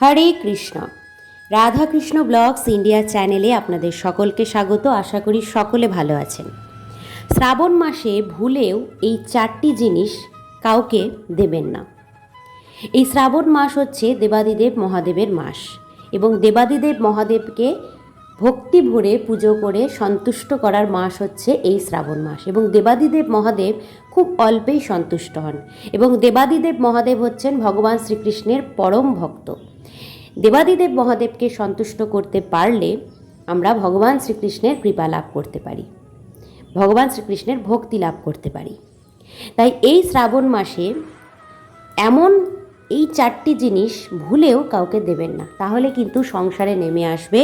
হরে Krishna. Radhakrishna blogs India চ্যানেলে আপনাদের সকলকে স্বাগত। আশা করি সকলে ভালো আছেন। শ্রাবণ মাসে ভুলেও এই চারটি জিনিস কাউকে দেবেন না। এই শ্রাবণ মাস হচ্ছে দেবাদিদেব মহাদেবের মাস এবং দেবাদিদেব মহাদেবকে ভক্তি ভরে পুজো করে সন্তুষ্ট করার মাস হচ্ছে এই শ্রাবণ মাস এবং দেবাদিদেব মহাদেব খুব অল্পেই সন্তুষ্ট হন এবং দেবাদিদেব মহাদেব হচ্ছেন ভগবান শ্রীকৃষ্ণের পরম ভক্ত। দেবাদিদেব মহাদেবকে সন্তুষ্ট করতে পারলে আমরা ভগবান শ্রীকৃষ্ণের কৃপা লাভ করতে পারি। ভগবান শ্রীকৃষ্ণের ভক্তি লাভ করতে পারি। তাই এই শ্রাবণ মাসে এমন এই চারটি জিনিস ভুলেও কাউকে দেবেন না। তাহলে কিন্তু সংসারে নেমে আসবে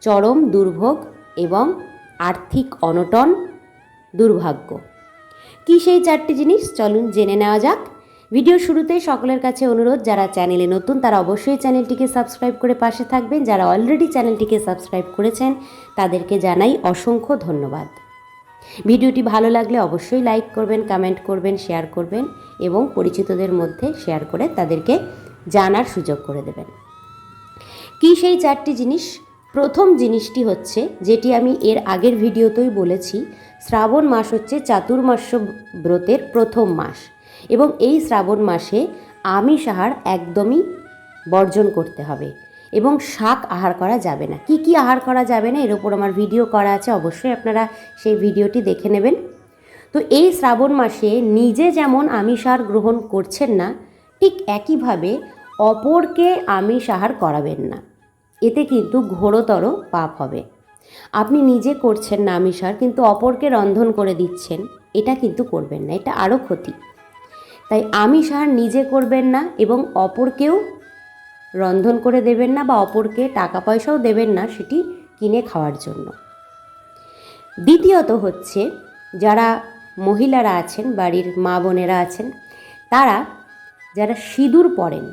চরম দুর্ভোগ এবং আর্থিক অনটন, দুর্ভাগ্য। কি সেই চারটি জিনিস? চলুন জেনে নেওয়া যাক। ভিডিও শুরুতে সকলের কাছে অনুরোধ, যারা চ্যানেলে নতুন তারা অবশ্যই চ্যানেলটিকে সাবস্ক্রাইব করে পাশে থাকবেন। যারা অলরেডি চ্যানেলটিকে সাবস্ক্রাইব করেছেন, তাদেরকে জানাই অসংখ্য ধন্যবাদ। ভিডিওটি ভালো লাগলে অবশ্যই লাইক করবেন কমেন্ট করবেন শেয়ার করবেন এবং পরিচিতদের মধ্যে শেয়ার করে তাদেরকে জানার সুযোগ করে দেবেন। কি সেই চারটি জিনিস? প্রথম জিনিসটি হচ্ছে, যেটি আমি এর আগের ভিডিওতেই বলেছি, শ্রাবণ মাস হচ্ছে চাতুর্মাস্য ব্রতের প্রথম মাস। এবং এই শ্রাবণ মাসে আমিষ আহার একদমই বর্জন করতে হবে এবং শাক আহার করা যাবে না। কি কি আহার করা যাবে না? এর ওপর আমার ভিডিও করা আছে, অবশ্যই আপনারা সেই ভিডিওটি দেখে নেবেন। তো এই শ্রাবণ মাসে নিজে যেমন আমিষ আহার গ্রহণ করছেন না, ঠিক একইভাবে অপরকে আমিষ আহার করাবেন না। এতে কিন্তু ঘোরতর পাপ হবে। আপনি নিজে করছেন না আমিষ আহার, কিন্তু অপরকে রন্ধন করে দিচ্ছেন, এটা কিন্তু করবেন না, এটা আরও ক্ষতি। তাই আমিষ আহার নিজে করবেন না এবং অপরকেও রন্ধন করে দেবেন না বা অপরকে টাকা পয়সাও দেবেন না সেটি কিনে খাওয়ার জন্য। দ্বিতীয়ত হচ্ছে, যারা মহিলারা আছেন, বাড়ির মা বোনেরা আছেন, তারা যারা সিঁদুর পরেন,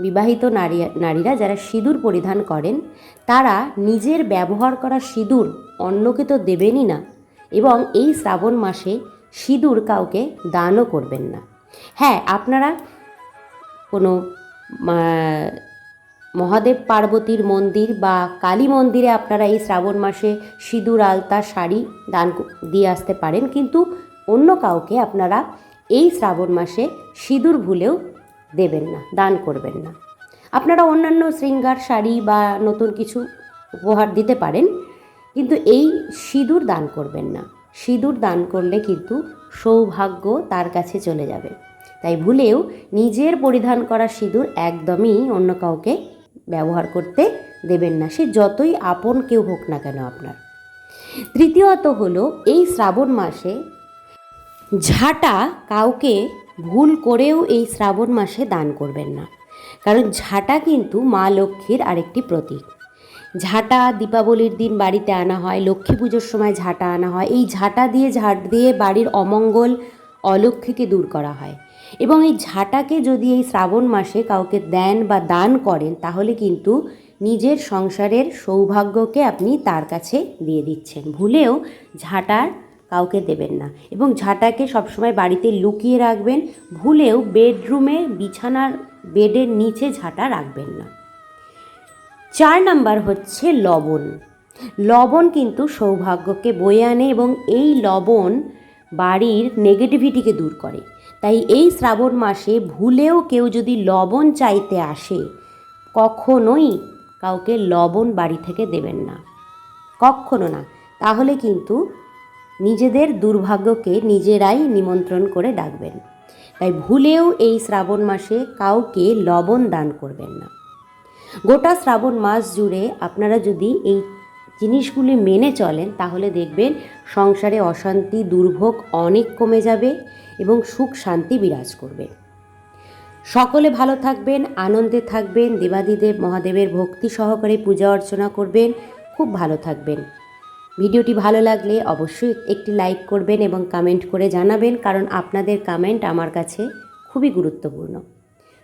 বিবাহিত নারী, নারীরা যারা সিঁদুর পরিধান করেন, তারা নিজের ব্যবহার করা সিঁদুর অন্যকে তো দেবেনই না এবং এই শ্রাবণ মাসে সিঁদুর কাউকে দানও করবেন না। হ্যাঁ আপনারা কোনো মহাদেব পার্বতীর মন্দির বা কালী মন্দিরে আপনারা এই শ্রাবণ মাসে সিঁদুর, আলতা, শাড়ি দান দিয়ে আসতে পারেন। কিন্তু অন্য কাউকে আপনারা এই শ্রাবণ মাসে সিঁদুর ভুলেও দেবেন না, দান করবেন না। আপনারা অন্যান্য শৃঙ্গার, শাড়ি বা নতুন কিছু উপহার দিতে পারেন, কিন্তু এই সিঁদুর দান করবেন না। সিঁদুর দান করলে কিন্তু সৌভাগ্য তার কাছে চলে যাবে। তাই ভুলেও নিজের পরিধান করা সিঁদুর একদমই অন্য কাউকে ব্যবহার করতে দেবেন না। সে যতই আপন কেউ হোক না কেন আপনার। তৃতীয়ত হলো, এই শ্রাবণ মাসে ঝাঁটা কাউকে ভুল করেও এই শ্রাবণ মাসে দান করবেন না। কারণ ঝাঁটা কিন্তু মা লক্ষ্মীর আরেকটি প্রতীক। ঝাঁটা দীপাবলির দিন বাড়িতে আনা হয়, লক্ষ্মী পুজোর সময় ঝাঁটা আনা হয়। এই ঝাঁটা দিয়ে ঝাঁট দিয়ে বাড়ির অমঙ্গল অলক্ষ্মীকে দূর করা হয়। এবং এই ঝাঁটাকে যদি এই শ্রাবণ মাসে কাউকে দেন বা দান করেন, তাহলে কিন্তু নিজের সংসারের সৌভাগ্যকে আপনি তার কাছে দিয়ে দিচ্ছেন। ভুলেও ঝাঁটার কাউকে দেবেন না। এবং ঝাঁটাকে সবসময় বাড়িতে লুকিয়ে রাখবেন, ভুলেও বেডরুমে বিছানার বেডের নিচে ঝাঁটা রাখবেন না। চার নাম্বার হচ্ছে লবণ। লবণ কিন্তু সৌভাগ্যকে বয়ে আনে এবং এই লবণ বাড়ির নেগেটিভিটিকে দূর করে। তাই এই শ্রাবণ মাসে ভুলেও কেউ যদি লবণ চাইতে আসে, কখনোই কাউকে লবণ বাড়ি থেকে দেবেন না। কখনো না। তাহলে কিন্তু নিজেদের দুর্ভাগ্যকে নিজেরাই নিমন্ত্রণ করে ডাকবেন। তাই ভুলেও এই শ্রাবণ মাসে কাউকে লবণ দান করবেন না। গোটা শ্রাবণ মাস জুড়ে আপনারা যদি এই জিনিসগুলি মেনে চলেন, তাহলে দেখবেন সংসারে অশান্তি, দুর্ভোগ অনেক কমে যাবে এবং সুখ শান্তি বিরাজ করবে। সকলে ভালো থাকবেন, আনন্দে থাকবেন, দেবাদিদেব মহাদেবের ভক্তি সহকারে পূজা অর্চনা করবেন, খুব ভালো থাকবেন। ভিডিওটি ভালো লাগলে অবশ্যই একটি লাইক করবেন এবং কমেন্ট করে জানাবেন, কারণ আপনাদের কমেন্ট আমার কাছে খুবই গুরুত্বপূর্ণ।